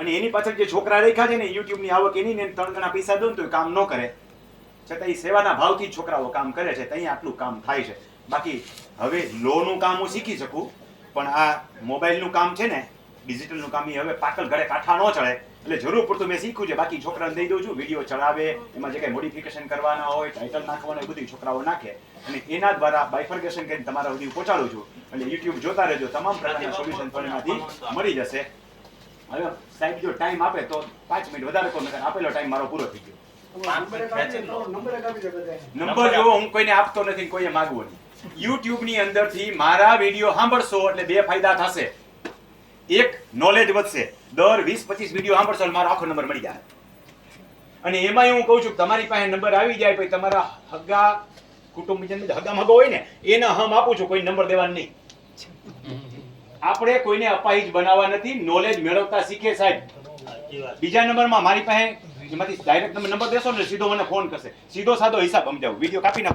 અને એની પાછળ જે છોકરા રેખા છે ને યુટ્યુબની આવક એની ને ત્રણ ગણા પૈસા દો ને તો કામ ન કરે. છતાં એ સેવાના ભાવથી છોકરાઓ કામ કરે છે ત્યાં આટલું કામ થાય છે. બાકી હવે લોનું કામ હું શીખી શકું પણ આ મોબાઈલનું કામ છે ને ડિજિટલનું કામ એ હવે પાકલ ઘરે કાંઠા ન ચડે. એટલે જરૂર પૂરતું મેં શીખ્યું છે. બાકી છોકરાને દઈ દઉં છું વીડિયો ચડાવે એમાં જે કંઈ મોડિફિકેશન કરવાના હોય ટાઇટલ નાખવાના હોય એ બધું છોકરાઓ નાખે. અને એના દ્વારા બાયફર્ગેશન કરીને તમારા સુધી પહોંચાડું છું. એટલે યુટ્યુબ જોતા રહેજો તમામ પ્રકારના સોલ્યુશન પણ એમાંથી મળી જશે. હવે સાહેબ જો ટાઈમ આપે તો પાંચ મિનિટ વધારે નકર આપેલો ટાઈમ મારો પૂરો થઈ ગયો. નંબર જો હું કોઈને આપતો નથી કોઈએ માગવો નહીં. યુટ્યુબની અંદરથી મારા વીડિયો સાંભળશો એટલે બે ફાયદા થશે. એક નોલેજ વધશે. દર વીસ પચીસ વીડિયો સાંભળશો મારો આખો નંબર મળી જાય. અને એમાં હું કહું છું તમારી પાસે નંબર આવી જાય પછી તમારા હગા કુટુંબીજન હગા મગો હોય ને એના હમ આપું છું કોઈ નંબર દેવાનો નહીં. આપણે કોઈને અપાહિજ બનાવવા નથી નોલેજ મેળવતા શીખે સાહેબ. બીજા નંબરમાં મારી પાસે એમાંથી ડાયરેક્ટ તમે નંબર દેશો ને સીધો મને ફોન કરશે. સીધો સાધો હિસાબ સમજાવું. વીડિયો કાપી નાખો.